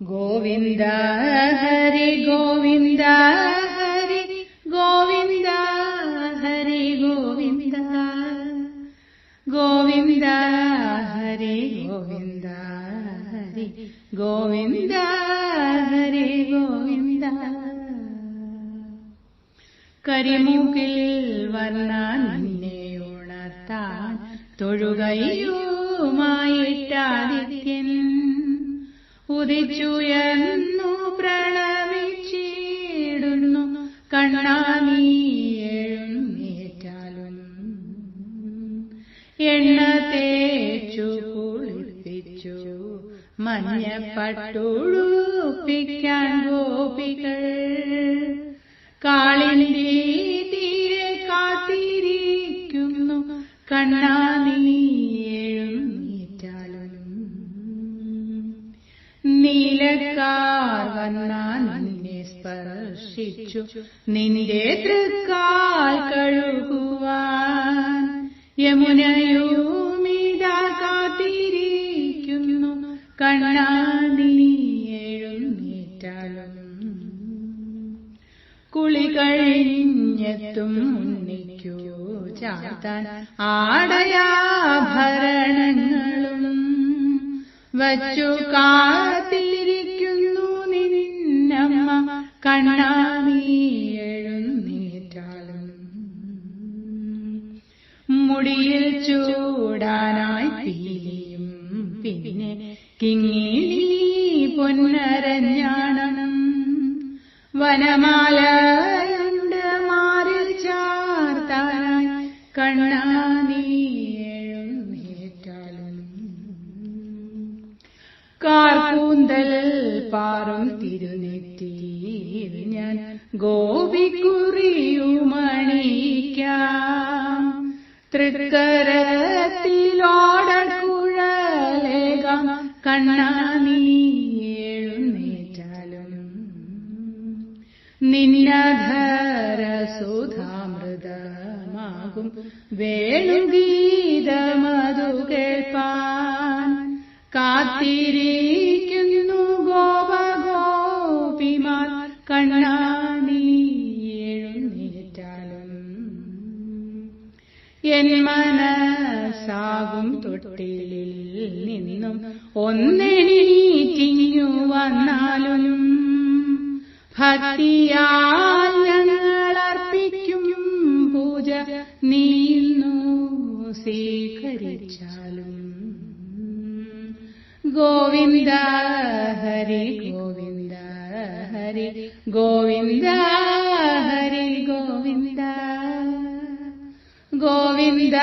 ഗോവിന്ദ ഹരി ഗോവിന്ദ ഹരി ഗോവിന്ദ ഹരി ഗോവിന്ദ. ഗോവിന്ദ ഹരി ഗോവിന്ദ ഹരി ഗോവിന്ദ ഹരി ഗോവിന്ദ. കരിമുകിൽ വന്നാൻ നിന്നെ ഉണർത്താൻ തൊഴുകയുമായിട്ടാദിത്യൻ ഉദിച്ചുയർന്നു പ്രണമിച്ചിടുന്നു. കണ്ണാമീയേറ്റാലും എണ്ണ തേച്ചു കുളിപ്പിച്ചു. മഞ്ഞപ്പട്ടുടുപ്പിക്കാൻ ഗോപികൾ കാളിന്റെ തീരെ കാത്തിരിക്കുന്നു. കണ്ണാനീ നീലക്കാർ വന്നാൻ നിന്നെ സ്പർശിച്ചു. നിന്റെ തൃക്കാൽ കഴുകുവാൻ യമുനയൂമിതാ കാത്തിരിക്കുന്നു. എഴുന്നേറ്റാലും കുളി കഴിഞ്ഞെത്തും ഉണ്ണിക്കു ചാത്താൻ. ആടയാഭരണങ്ങളും വച്ചു കാത്തിരിക്കുന്നു നിന്നമ്മ കണ്ണാമീഴുന്നേറ്റാലും മുടിയിൽ ചൂടാനായി പീലിയും പിന്നെ കിങ്ങിലി പൊന്നരഞ്ഞാണം വനമാലയുണ്ട് കാർകൂന്തൽ പാറും തിരുനെറ്റിയിൽ ഞാൻ ഗോപിക്കുറിയുമണിക്കാം. തൃക്കരത്തിലോടക്കുഴലേകം കണ്ണാനീ എഴുന്നേറ്റാലും നിന്നധര സുധാമൃതമാകും വേണുഗീതമതു കേൾപ്പാൻ കാത്തിരിക്കുന്നു ഗോപഗോപിമാർ. കണ്ണാണി എഴുന്നേറ്റാലും എൻ മനസ്സാകും തൊട്ടിലിൽ നിന്നും ഒന്നെണീറ്റിഞ്ഞു വന്നാലും ഭക്തിയാൽ ഞങ്ങൾ ഗോവിന്ദ ഹരി ഗോവിന്ദ ഹരി ഗോവിന്ദ ഹരി ഗോവിന്ദ ഗോവിന്ദ